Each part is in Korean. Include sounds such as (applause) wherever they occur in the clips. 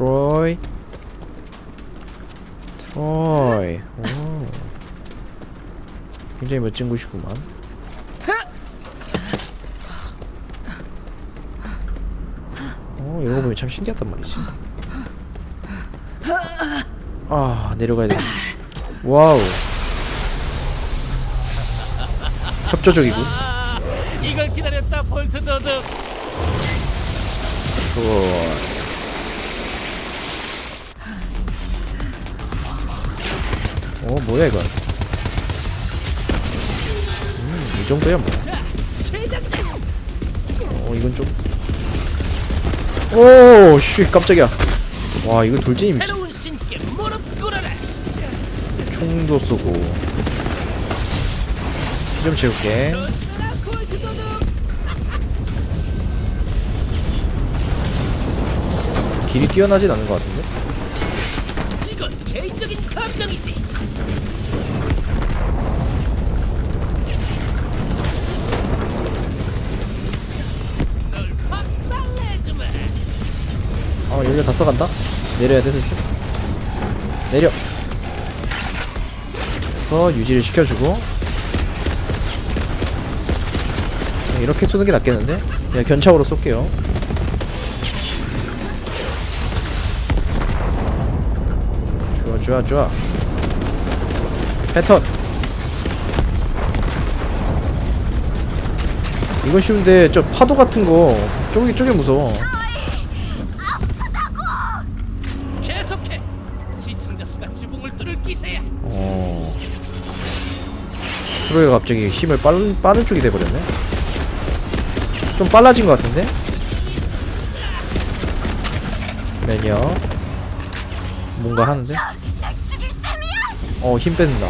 트로이 트로이 오. 굉장히 멋진 곳이구만. 어 이런 거 보면 참 신기하단 말이지. 아 내려가야 돼. 와우. 협조적이군. 이걸 기다렸다 볼트 더드. 트로 어 뭐야 이건 음이 정도야 뭐. 어 이건 좀 오 씨 깜짝이야. 와 이거 돌진이 꿇어라. 총도 쏘고. 피좀 채울게. 길이 뛰어나진 않은 것 같은데 개인적인 감정이지. 널 박살내주마. 아 여기가 다 써간다? 내려야 돼 슬슬? 내려. 그래서 유지를 시켜주고. 그냥 이렇게 쏘는 게 낫겠는데? 그냥 견착으로 쏠게요 좋아 좋아 패턴 이건 쉬운데 저 파도 같은 거 쪼개 쪼개 무서워 계속해 시청자 수가 지붕을 뚫을 기세야 어. 트로이가 갑자기 힘을 빠른, 빠른 쪽이 돼버렸네? 좀 빨라진 것 같은데? 매니어. 뭔가 하는데? 어, 힘 뺀다.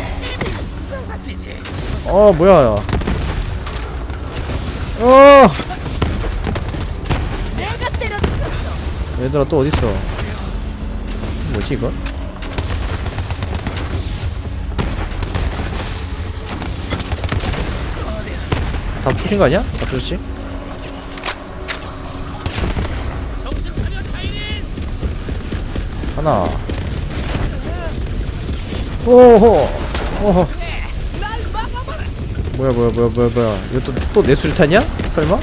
어, 뭐야. 어! 얘들아, 또 어딨어? 뭐지, 이건? 다 푸신 거 아니야? 다 푸셨지? 하나. 오호. 오호. 뭐야 뭐야 뭐야 뭐야 뭐야. 이거 또또내 수류탄이야? 설마?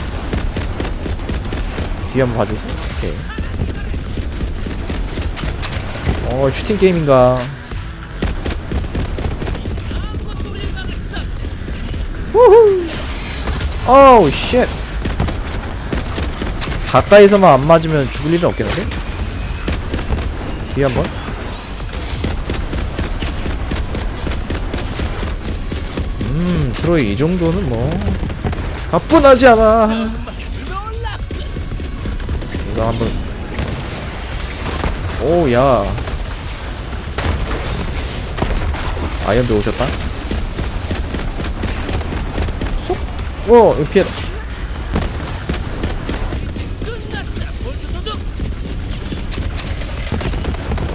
뒤에 한번 봐주고. 오케이. 어 슈팅 게임인가? 후후. 어우 쉣. 가까이서만 안 맞으면 죽을 일은 없겠는데? 뒤에 한번. 음, 트로이 이 정도는 뭐 가뿐하지 않아. 이거 한번. 오, 야. 아이언도 오셨다. 쏙. 오, 이거 피해.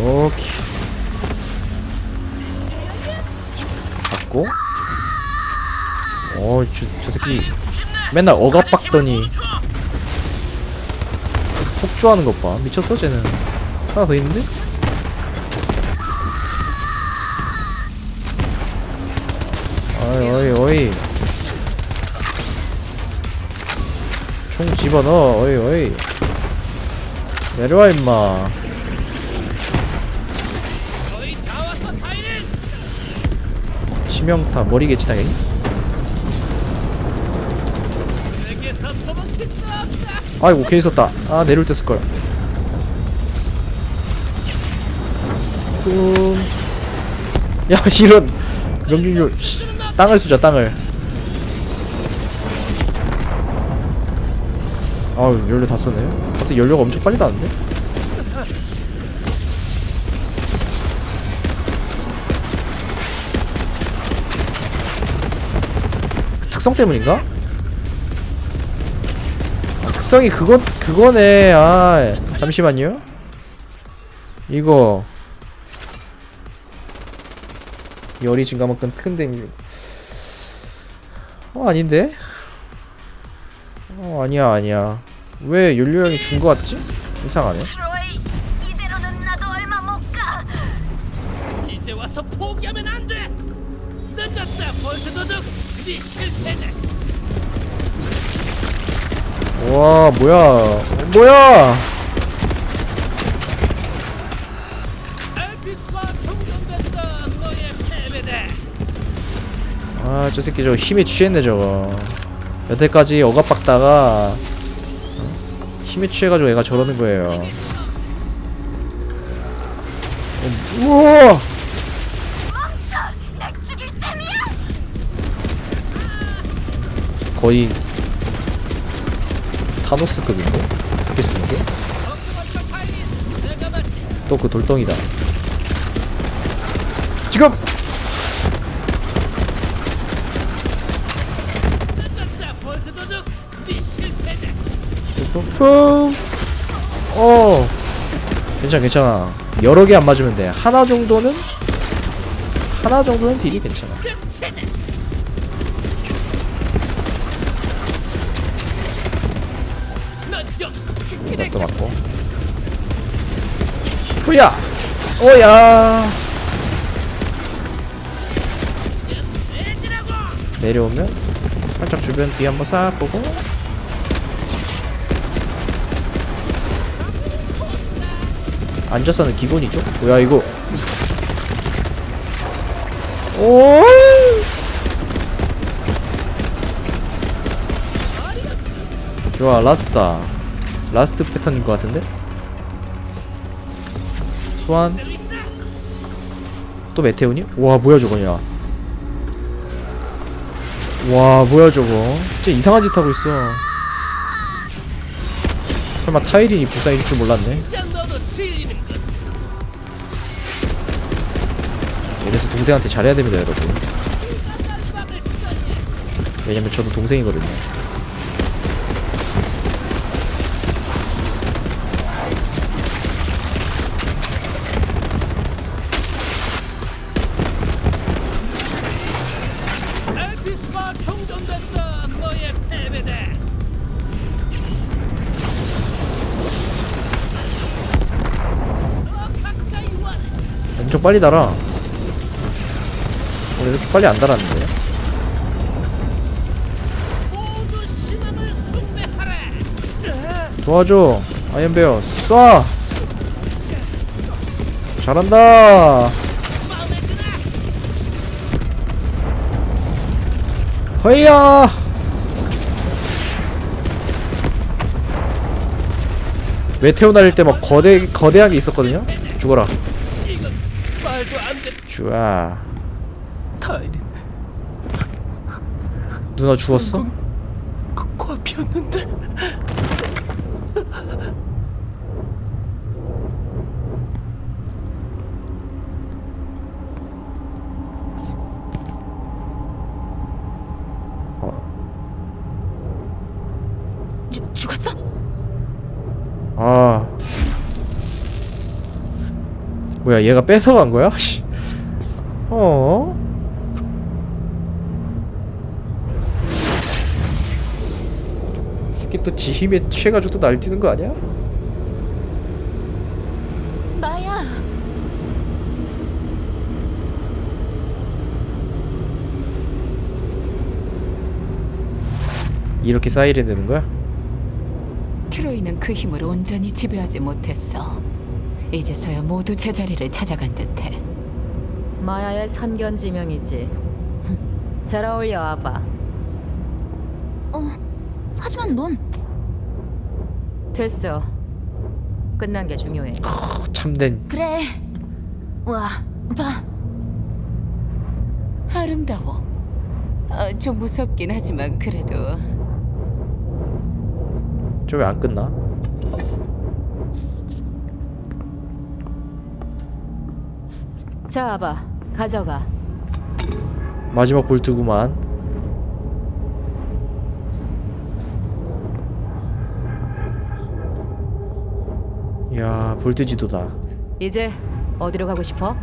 오케이. 어, 저, 저 새끼 맨날 억압 박더니 폭주하는 것 봐. 미쳤어, 쟤는. 하나 더 있는데? 어이, 어이, 어이. 총 집어넣어, 어이, 어이. 내려와, 임마. 치명타, 머리 개치 당연히? 아이고 괜히 썼다. 아 내려올 때 쓸걸. 음... 야 (laughs) 이런 명중률. 씨, 땅을 쏘자 땅을. 아우 연료 다 썼네. 갑자기 연료가 엄청 빨리 닿는데? 특성 때문인가? 작성이 그거 그거네. 아 잠시만요. 이거 열이 증가만큼 큰 데미지. 어 아닌데? 어 아니야 아니야. 왜 연료형이 준 거 같지? 이상하네. 와서 포기하면 안 돼. 늦었다. 벌써 도둑. 네 실패는. 와 뭐야 뭐야. 너의 패배다. 아저 새끼 저거 힘에 취했네 저거 여태까지 억압박다가 어? 힘에 취해가지고 애가 저러는 거예요 어, 우와 거의 타노스급인데? 스킬 쓰는 게? 또 그 돌덩이다 지금! 쿵! 어 괜찮아 괜찮아 여러 개 안 맞으면 돼 하나 정도는 하나 정도는 딜이 괜찮아 이것도 맞고 후야! 오야! 내려오면 살짝 주변 뒤 한번 싹 보고 앉아서는 기본이죠? 뭐야 이거 오 좋아 라스트다 라스트 패턴인 것 같은데? 소환 또 메테오니? 와 뭐야 저거냐 와 뭐야 저거 진짜 이상한 짓 하고 있어 설마 타이린이 불쌍해질 줄 몰랐네. 이래서 동생한테 잘해야 됩니다 여러분. 왜냐면 저도 동생이거든요 빨리 달아. 원래 이렇게 빨리 안 달았는데. 도와줘 아이언베어. 쏴! 잘한다? 허이야! 메테오 날릴 때 막 거대 거대하게 있었거든요? 죽어라 말도 안 돼. 쭈아 타이린 누나 죽었어? 코앞이었는데. 죽, 죽었어? 아 뭐야 얘가 뺏어간 거야? (laughs) 씨. 어? 새끼 또 지 힘에 취해가지고 또 날뛰는 거 아니야? 마야. 이렇게 사이렌 되는 거야? 트로이는 그 힘을 온전히 지배하지 못했어. 이제서야 모두 제자리를 찾아간 듯해. 마야의 선견지명이지. (laughs) 잘 어울려 아바. 어, 하지만 넌 됐어. 끝난 게 중요해. 어, 참된 그래. 와, 봐. 아름다워. 어, 좀 무섭긴 하지만 그래도 저왜안 끝나? 자 아바 가져가. 마지막 볼트구만. 이야 볼트 지도다. 이제 어디로 가고 싶어?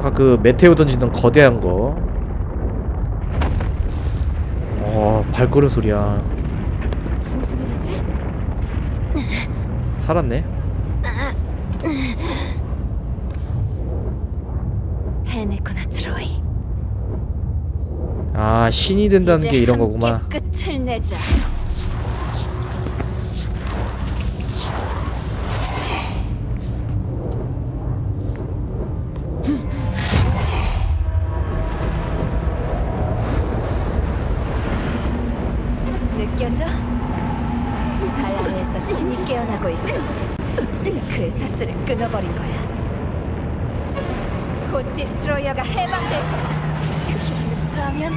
아까 그 메테오 던지던 거대한 거. 어, 발걸음 소리야 무슨 일이지? 살았네. 해냈구나 트로이. 아 신이 된다는 게 이런 거구만. 끝을 내자. 느껴져? 발 아래에서 신이 깨어나고 있어. 우리가 그의 사슬을 끊어버린 거야. 곧 디스트로이어가 해방될 거야. 그 힘을 흡수하면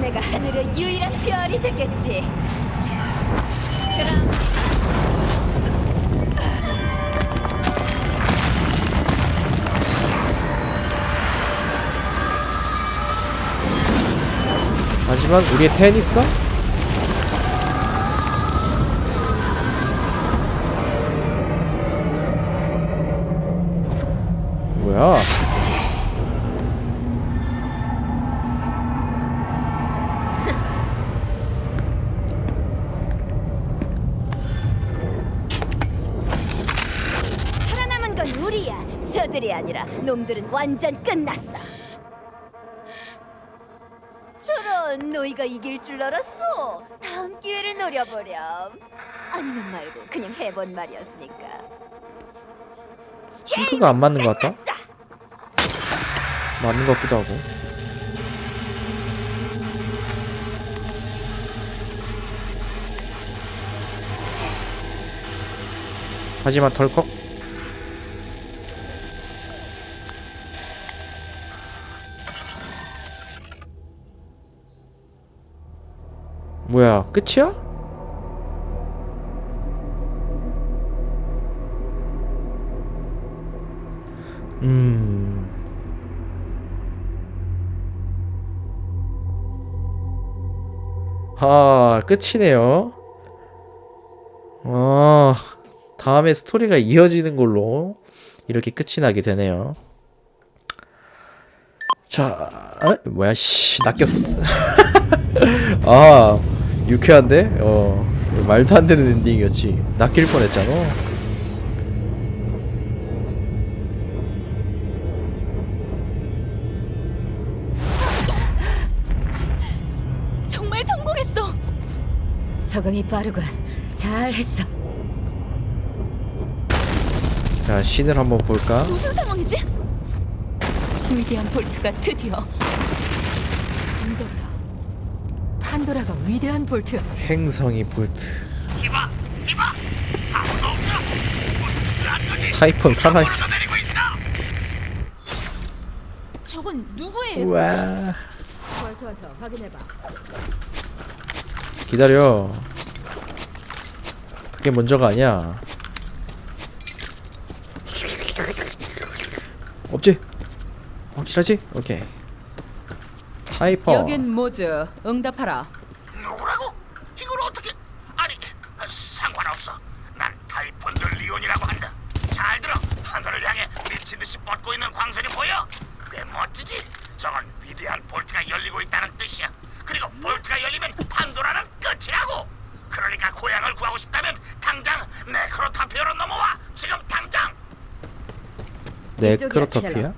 내가 하늘의 유일한 별이 되겠지. 그럼 하지만 우리의 테니스가 저들이 아니라 놈들은 완전 끝났어. 저런 너희가 이길 줄 알았어. 다음 기회를 노려보렴. 아니면 말고 그냥 해본 말이었으니까. 싱크가 안 맞는 것 같다 맞는 것 같기도 하고 하지만 덜컥 뭐야 끝이야? 음 아, 끝이네요. 아, 다음에 스토리가 이어지는 걸로 이렇게 끝이 나게 되네요. 자, 아, 뭐야, 씨, 낚였어. (laughs) 아, 유쾌한데? 어, 말도 안 되는 엔딩이었지. 낚일 뻔했잖아. 정말 성공했어. 적응이 빠르군. 잘했어. 자, 신을 한번 볼까? 무슨 상황이지? 위대한 볼트가 드디어 판도라. 판도라가 위대한 볼트였어. 행성이 볼트. 이봐, 이봐. 아무도 없어. 무슨 짓을 한 거지? 타이폰 살아있어. 내리고 있어. 저건 누구예요? 우와. 좋아. 확인해봐. 기다려. 그게 먼저가 아니야. 없지? 확실하지? 오케이. 하이퍼. 여긴 모즈. 응답하라. 누구라고? 이걸 어떻게? 아니, 상관없어. 난 타이폰드 리온이라고 한다. 잘 들어. 하늘을 향해 미친 듯이 뻗고 있는 광선이 보여? 꽤 멋지지? 저건 위대한 볼트가 열리고 있다는 뜻이야. 그리고 볼트가 열리면 판도라는 끝이라고. 그러니까 고향을 구하고 싶다면 당장 네크로타피오로 넘어와. 지금 당장. 네크로토피아?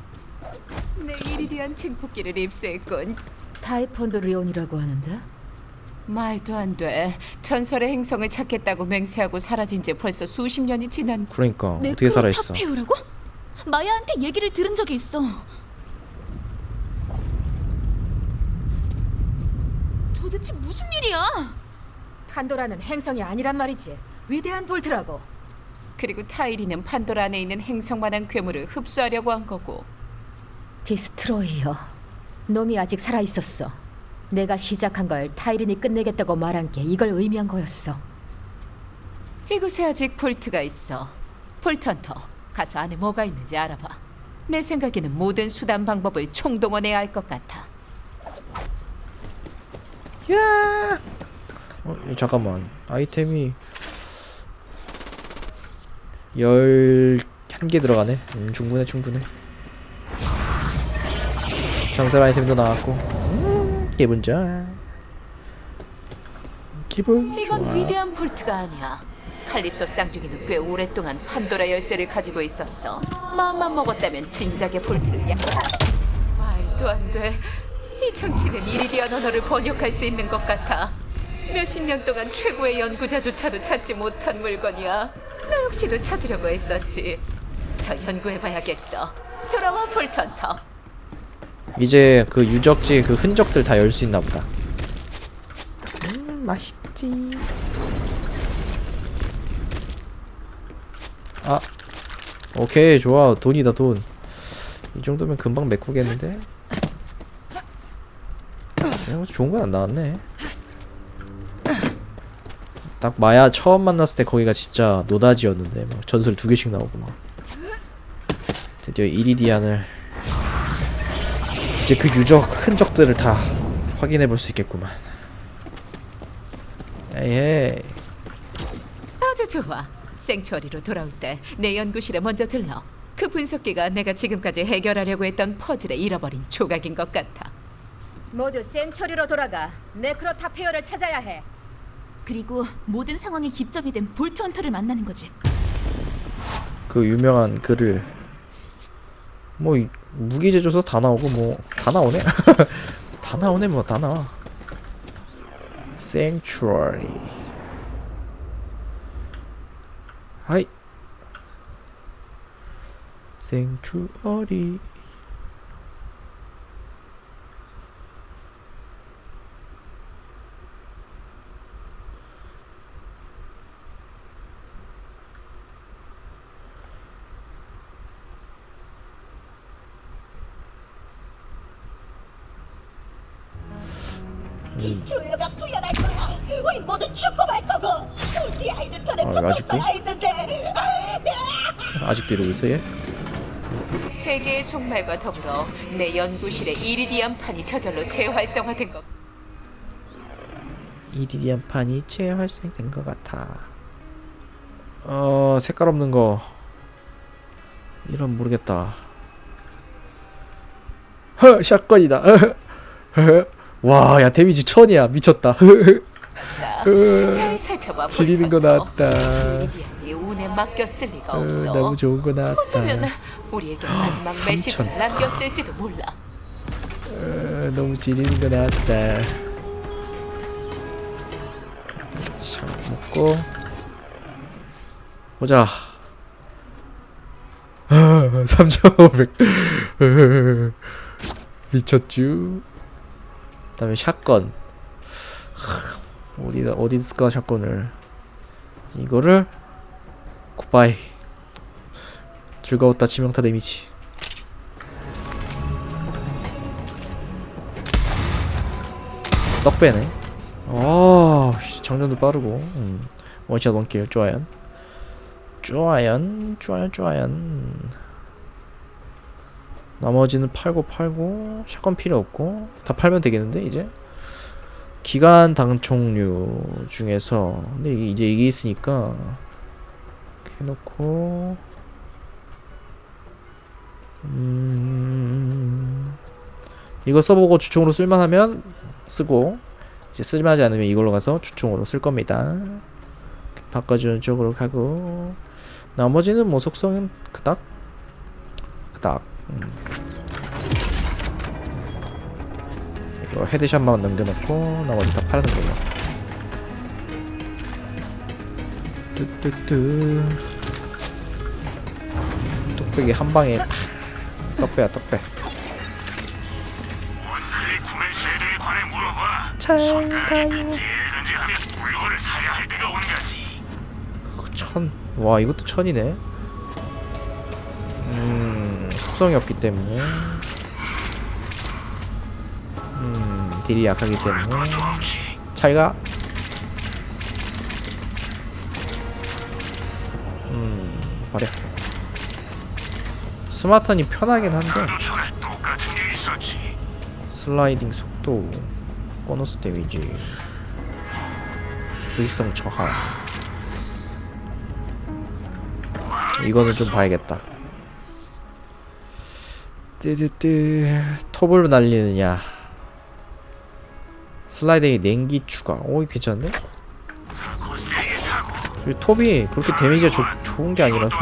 내 이리디안 증폭기를 입수했군. 타이폰드 리온이라고 하는데? 말도 안 돼. 전설의 행성을 찾겠다고 맹세하고 사라진 지 벌써 수십 년이 지난. 그러니까 어떻게 살아있어? 타페오라고? 마야한테 얘기를 들은 적이 있어. 도대체 무슨 일이야? 판도라는 행성이 아니란 말이지. 위대한 볼트라고. 그리고 타이리는 판도라 안에 있는 행성만한 괴물을 흡수하려고 한 거고. 디스트로이어. 놈이 아직 살아 있었어. 내가 시작한 걸 타이린이 끝내겠다고 말한 게 이걸 의미한 거였어. 이곳에 아직 볼트가 있어. 볼트헌터, 가서 안에 뭐가 있는지 알아봐. 내 생각에는 모든 수단 방법을 총동원해야 할 것 같아. 야! 어, 잠깐만. 아이템이 열한개 들어가네. 음, 충분해, 충분해. 전설 아이템도 나왔고. 음, 기분 좋아. 기분 이건 좋아. 위대한 볼트가 아니야. 칼립소 쌍둥이는 꽤 오랫동안 판도라 열쇠를 가지고 있었어. 마음만 먹었다면 진작에 볼트를 약. 말도 안 돼. 이 정치는 이리디안 언어를 번역할 수 있는 것 같아. 몇십 년 동안 최고의 연구자조차도 찾지 못한 물건이야. 나 역시도 찾으려고 했었지. 더 연구해봐야겠어. 돌아와 폴턴터. 이제 그 유적지 그 흔적들 다 열 수 있나 보다. 음, 맛있지. 아, 오케이 좋아 돈이다 돈. 이 정도면 금방 메꾸겠는데. 좋은 건 안 나왔네. 딱 마야 처음 만났을 때 거기가 진짜 노다지였는데 막 전설 두 개씩 나오고 막. 드디어 이리디안을 이제 그 유적 흔적들을 다 확인해 볼 수 있겠구만. 에이, 아주 좋아. 생츄어리로 돌아올 때 내 연구실에 먼저 들러. 그 분석기가 내가 지금까지 해결하려고 했던 퍼즐의 잃어버린 조각인 것 같아. 모두 생처리로 돌아가. 네크로타페어를 찾아야 해. 그리고 모든 상황에 기점이 된 볼트 헌터를 만나는 거지. 그 유명한 글을 뭐 이- 무기 제조서 다 나오고 뭐 다 나오네. (laughs) 다 나오네 뭐 다 나와. Sanctuary. 하이. Sanctuary. 조여가 풀려날 거야. 우리 모두 죽고 말 거고. 우리 아이들 편에 아, 아직도? 있는데. 아직도 이러고 있어 얘? 세계의 종말과 더불어 내 연구실에 이리디안 판이 저절로 재활성화된 것. 이리디안 판이 재활성된 것 같아. 어 색깔 없는 거 이런 모르겠다. 허 샷건이다. (laughs) 와 야 데미지 천이야 미쳤다. (laughs) 잘 살펴봐. 지리는 거. 나왔다. 이리디안이 운에 맡겼을 리가 어, 없어. 너무 좋은 거 나왔다. 어쩌면 우리에게 마지막 삼천. 메시지를 남겼을지도 몰라. 어, 너무 지리는 거 나왔다. 자 먹고 보자. (laughs) 3,500 (laughs) 미쳤쥬. 그 다음에 샷건. 하, 어디다 어디 있을까 샷건을. 이거를 굿바이. 즐거웠다 치명타 데미지. 떡 빼네. 아, 씨, 장전도 빠르고. 음. 원샷 원킬 좋아요. 좋아요, 좋아요, 좋아요. 나머지는 팔고 팔고 샷건 필요 없고 다 팔면 되겠는데 이제? 기간 당총류 중에서. 근데 이게 이제 이게 있으니까 해놓고. 음 이거 써보고 주총으로 쓸만하면 쓰고 이제 쓸만하지 않으면 이걸로 가서 주총으로 쓸 겁니다. 바꿔주는 쪽으로 가고. 나머지는 뭐 속성은 그닥? 그닥. 음. 이거 헤드샷만 남겨놓고 나머지 다 팔는 걸로 뚜뚜뚜 뚝배기 한 방에 떡배야 떡배. 그거 천. 와 이것도 천이네. 음 속성이 없기 때문에. 음 딜이 약하기 때문에. 차이가. 음 버려. 스마트한이 편하긴 한데. 슬라이딩 속도, 보너스 데미지, 불성 저하. 이거는 좀 봐야겠다. 뜨뜨뜨 톱을 날리느냐. 슬라이딩에 냉기 추가. 오 이거 괜찮은데? 그 세게 사고 이 톱이 그렇게 데미지가 좋 좋은 게 아니라서?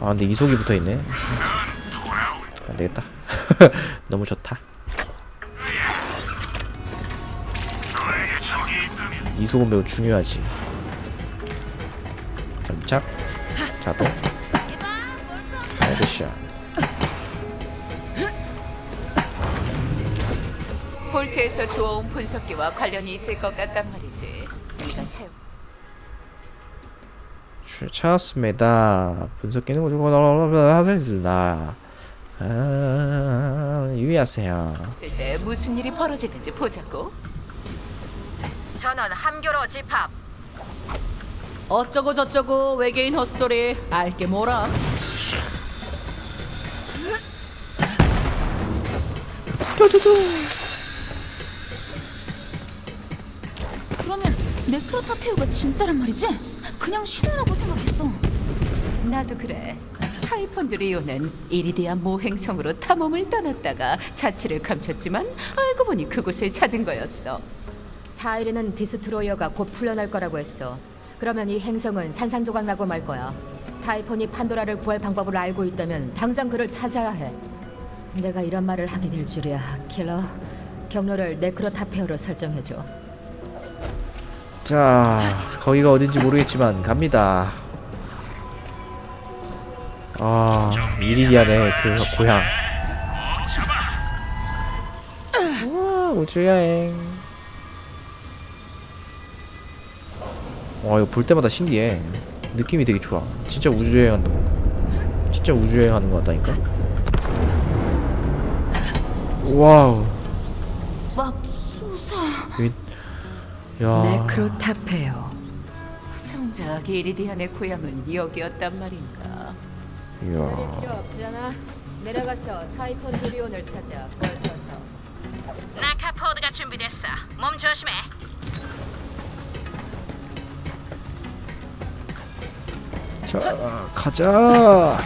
아 근데 이속이 붙어있네. 안되겠다. (laughs) 너무 좋다. 이속은 매우 중요하지. 점착. 자동 헤드샷 볼트에서 주워온 분석기와 관련이 있을 것 같단 말이지. 네가 사용. 줄 찾았습니다 분석기는 가지고 하겠습니다 아, 유의하세요 슬슬 무슨 일이 벌어지는지 보자고. 전원 함교로 집합. 어쩌고 저쩌고 외계인 헛소리 알게 뭐라. 그러면 네크로타페우가 진짜란 말이지? 그냥 신화라고 생각했어. 나도 그래. 타이펀드 리오는 이리디안 모행성으로 탐험을 떠났다가 자취를 감췄지만 알고 보니 그곳을 찾은 거였어. 타이르는 디스트로이어가 곧 풀려날 거라고 했어. 그러면 이 행성은 산산조각 나고 말 거야. 타이폰이 판도라를 구할 방법을 알고 있다면 당장 그를 찾아야 해. 내가 이런 말을 하게 될 줄이야, 킬러. 경로를 네크로타페어로 설정해줘. 자 거기가 어딘지 모르겠지만 갑니다. 아 이리디아네 그 고향. 우와 우주 여행. 와 이거 볼 때마다 신기해. 느낌이 되게 좋아. 진짜 우주 여행 한다. 진짜 우주 여행 하는 것 같다니까 와우 맙소사. 이- 야 네크로타페어. 정작 이리디안의 고향은 여기였단 말인가. 이야 필요 없잖아. 내려가서 타이폰 드리온을 찾아. 나카포드가 준비됐어. 몸 조심해. 자 가자